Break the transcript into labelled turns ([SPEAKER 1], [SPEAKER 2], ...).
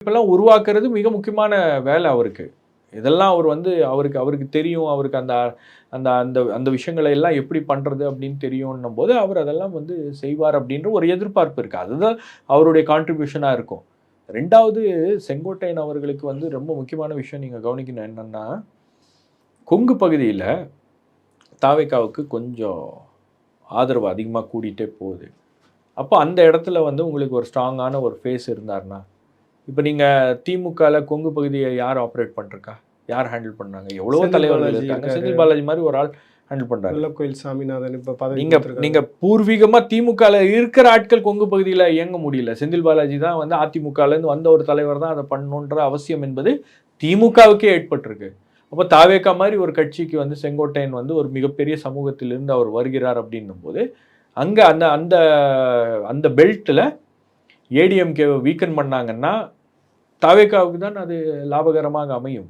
[SPEAKER 1] இப்பெல்லாம் உருவாக்குறது மிக முக்கியமான வேலை அவருக்கு. இதெல்லாம் அவர் வந்து அவருக்கு அவருக்கு தெரியும். அவருக்கு அந்த அந்த அந்த அந்த விஷயங்களை எல்லாம் எப்படி பண்ணுறது அப்படின்னு தெரியும்னும் போது அவர் அதெல்லாம் வந்து செய்வார் அப்படின்ற ஒரு எதிர்பார்ப்பு இருக்குது அதுதான் அவருடைய கான்ட்ரிபியூஷனாக இருக்கும். ரெண்டாவது செங்கோட்டையன் அவர்களுக்கு வந்து ரொம்ப முக்கியமான விஷயம் நீங்கள் கவனிக்கணும் என்னென்னா கொங்கு பகுதியில் தாவேக்காவுக்கு கொஞ்சம் ஆதரவு அதிகமாக கூடிட்டே போகுது. அப்போ அந்த இடத்துல வந்து உங்களுக்கு ஒரு ஸ்ட்ராங்கான ஒரு ஃபேஸ் இருந்தார்னா இப்போ நீங்கள் திமுகவில் கொங்கு பகுதியை யார் ஆப்ரேட் பண்ணிருக்கா யார் ஹேண்டில் பண்ணாங்க? எவ்வளவோ
[SPEAKER 2] செந்தில்
[SPEAKER 1] தலைவர்கள் இருக்காங்க. செந்தில் பாலாஜி மாதிரி ஒரு ஆள் ஹேண்டில் பண்ணுறாரு
[SPEAKER 2] வெள்ளக்கோயில் சாமிநாதன் இப்ப பதவி
[SPEAKER 1] நீங்க
[SPEAKER 2] கொடுத்திருக்காரு.
[SPEAKER 1] நீங்க பூர்வீகமா திமுகல இருக்கிற ஆட்கள் கொங்கு பகுதியில இயங்க முடியல. செந்தில் பாலாஜி தான் வந்து அதிமுகல இருந்து வந்த ஒரு தலைவர் தான் அதை பண்ணணுன்ற அவசியம் என்பது திமுகவுக்கே ஏற்பட்டிருக்கு. அப்போ தாவேக்கா மாதிரி ஒரு கட்சிக்கு வந்து செங்கோட்டையன் வந்து ஒரு மிகப்பெரிய சமூகத்திலிருந்து அவர் வருகிறார் அப்படின்னும் போது அங்க அந்த அந்த அந்த பெல்ட்ல ஏடிஎம்கே வீக்கன் பண்ணாங்கன்னா தாவேக்காவுக்கு தான் அது லாபகரமாக அமையும்.